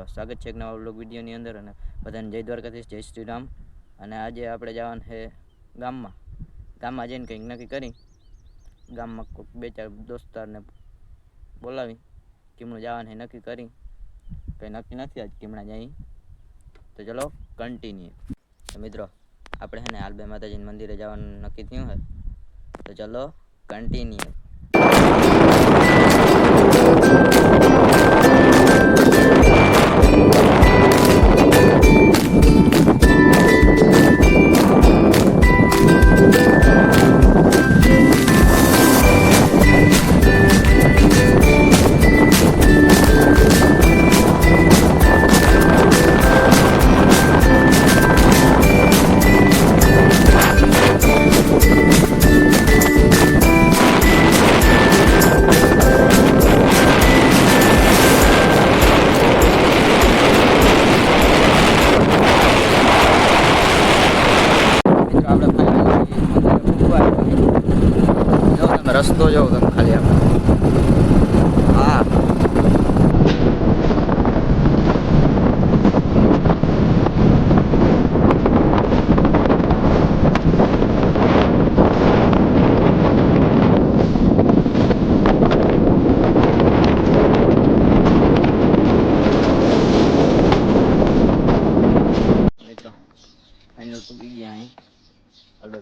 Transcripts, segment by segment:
મિત્રો, સ્વાગત છે એક નવા બ્લોગ વિડીયોની અંદર અને બધાને જય દ્વારકાધીશ, જય શ્રી રામ અને આજે આપણે જવાનું છે ગામમાં. ગામમાં જઈને કંઈક નક્કી કરી, ગામમાં કોઈક બે ચાર દોસ્તારને બોલાવી, કીમણું જવાનું છે, નક્કી કરી. કંઈ નક્કી નથી આજ કીમણા જઈ તો ચલો કન્ટિન્યુ મિત્રો, આપણે છે ને હાલબે માતાજીના મંદિરે જવાનું નક્કી થયું હોય તો ચલો કન્ટિન્યુ તમે રસ્તો જો તમે ખાલી આપણે હા મિત્રો ફાઇનલ પૂકી ગયા અહીં અડર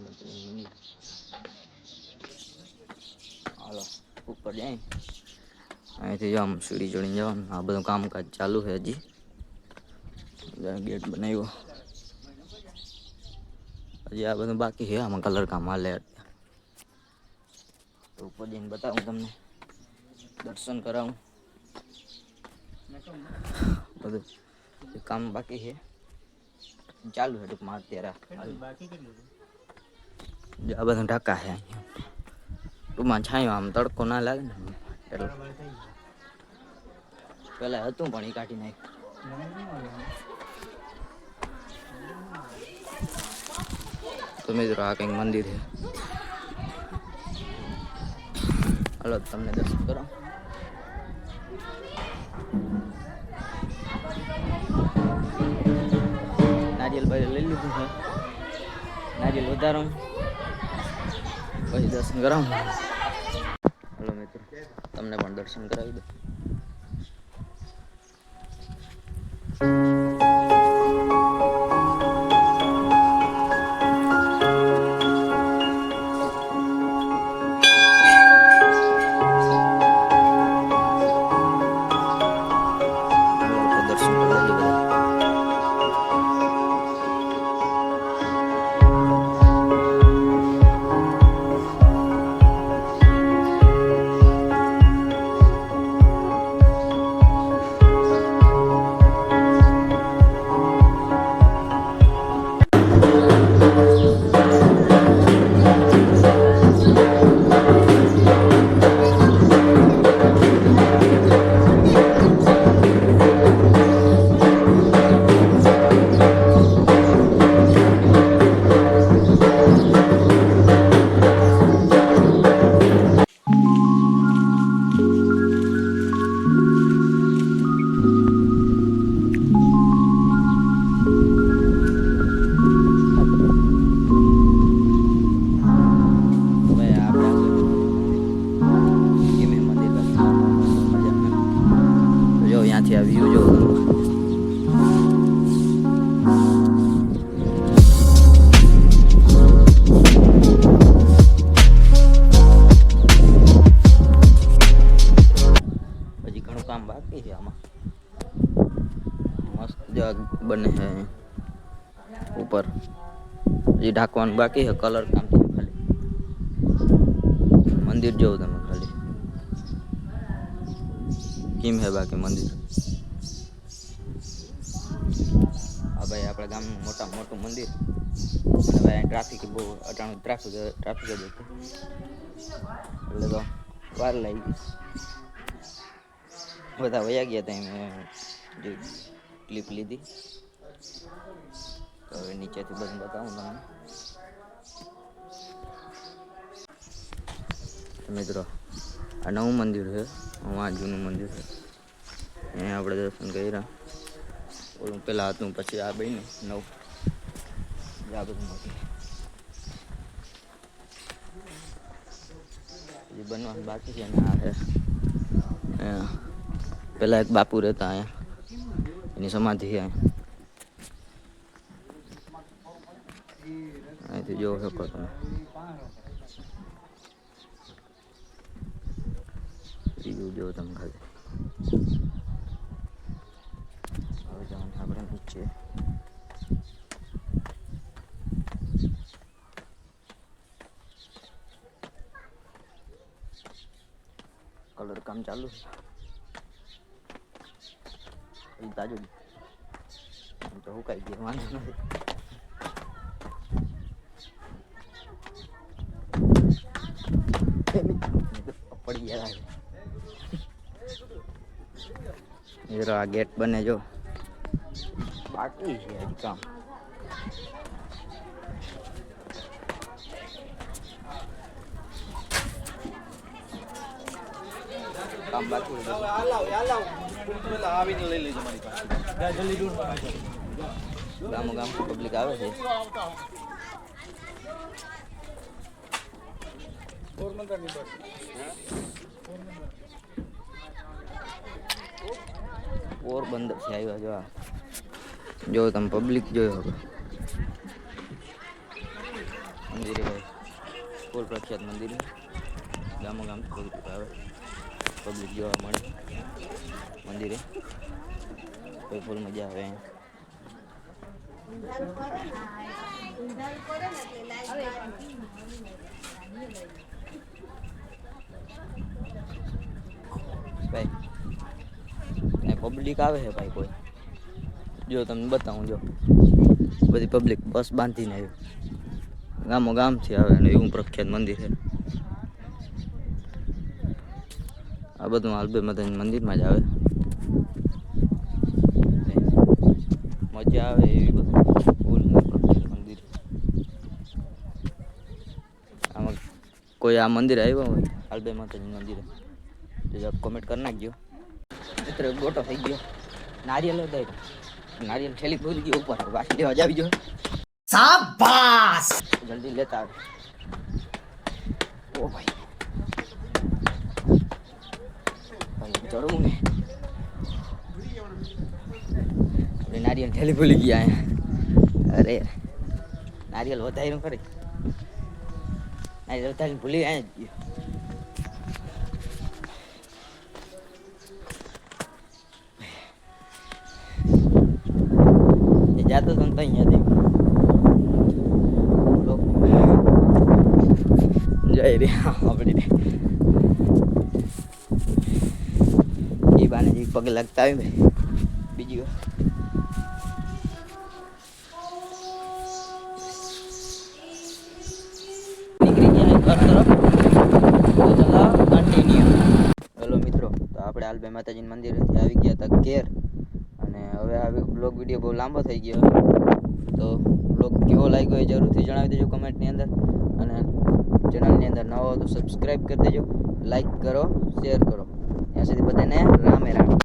હાલો, ઉપર જાય. અહીંથી જામ સીડી ચડીને જવાનું આ બધું કામકાજ ચાલુ છે હજી. ગેટ બનાવ્યો. હજી આ બધું બાકી છે, આમાં કલર કામ હાલે તો ઉપર જઈને બતાવું તમને. દર્શન કરાવું. બધું કામ બાકી છે. ચાલુ છે ટૂંકમાં અત્યારે આ બધા ઢાકા છે અહીંયા. ટૂંકમાં છાંયો આમ તડકો ના લાગે ને એટલે. પેલા હતું પણ એ કાઢી નાખ્યું તો મિત્રો આ કંઈક મંદિર છે. હલો, તમને દર્શન કરો. નારિયેલ ભાઈ લઈ લીધું છે. નારિયેલ વધારો. પછી દર્શન કરાવું. તમને પણ દર્શન કરાવી દો ઉપર. હજી ઢાંકવાનું બાકી છે કલર કામ છે ખાલી. મંદિર જોવું તમે ખાલી. કેમ હે બાકી મંદિર? હા ભાઈ, આપણા ગામનું મોટા મોટું મંદિર. અને ભાઈ ટ્રાફિક બહુ અટાણું ટ્રાફિક ટ્રાફિક જ હતું. એટલે તો વાર લાગી ગઈ. બધા વયા ગયા હતા મેં જે ક્લિપ લીધી. હવે નીચેથી બધું બતાવું તમને મિત્રો આ નવું મંદિર છે આ જૂનું મંદિર છે અહીંયા આપણે દર્શન કર્યા ઓલું પેલા હતું પછી આ બન્યું નવ આ બધું હજી બનવાનું બાકી છે ને આ છે પહેલાં એક બાપુ રહેતા અહીંયા એની સમાધિ છે અહીંયા અહીંથી જોવો શકો તમે બીજું જો તમે ખાલી હવે જવાનું આપણે નીચે કલર કામ ચાલુ છે તાજુ તો હુકાઈ ગયું વાંધો નથી પડી ગયા હીરો આ ગેટ બને જો. બાકી છે હજી કામ. કામ બાકી ગામો ગામ પબ્લિક આવે છે. પોરબંદરથી આવ્યા જો આ. જો તમે પબ્લિક જોયો હવે મંદિરે ભાઈ ફૂલ પ્રખ્યાત મંદિર છે ગામો ગામ પબ્લિક આવે પબ્લિક જોવા મળે મંદિરે કોઈ ફૂલ મજા આવે અહીંયા ભાઈ ને પબ્લિક આવે છે ભાઈ કોઈ? જો તમને બતાવું, જો. બધી પબ્લિક બસ બાંધીને આવ્યું ગામો ગામથી આવે ને એવું પ્રખ્યાત મંદિર છે. આ બધું આલબે માતાજી મંદિરમાં જ આવે. મજા આવે એવી બધું. ફૂલ મંદિર. આમાં કોઈ આ મંદિર આવ્યો હોય? આલબે માતાજી મંદિરે. કોમેન્ટ કરી નાખજો. મિત્ર ગોટો થઈ ગયો. નારિયેલ દઈ નારિયેલ ઠેલી ભૂલી ગયો ઉપર વાસી લેવા જાવી જો શાબાશ! જલ્દી લેતા આવે. ઓ ભાઈ. ભાઈ ચડવું ને. આપણે નારિયેલ ઠેલી ભૂલી ગયા અરે નારિયેલ વધાર્યું ખરી નારિયેલ વધારીને ભૂલી ગયો. જાતો તો ને તો અહીંયા દેખ. જય રે આપણે એ બાને જે પગે લાગતા આવે ને, બીજી વાર. નીકળી ગયા ઘર તરફ. ચલો કન્ટિન્યુ મિત્રો, તો આપણે હાલભાઈ માતાજીના મંદિરેથી આવી ગયા હતા ઘેર. અને હવે આ બ્લોગ વીડિયો બહુ લાંબો થઈ ગયો તો બ્લોગ કેવો લાગ્યો એ જરૂરથી જણાવી દેજો કમેન્ટની અંદર. અને ચેનલની અંદર હો તો સબસ્ક્રાઈબ કરી દેજો. લાઈક કરો શેર કરો. ત્યાં સુધી બધાને રામે રામ.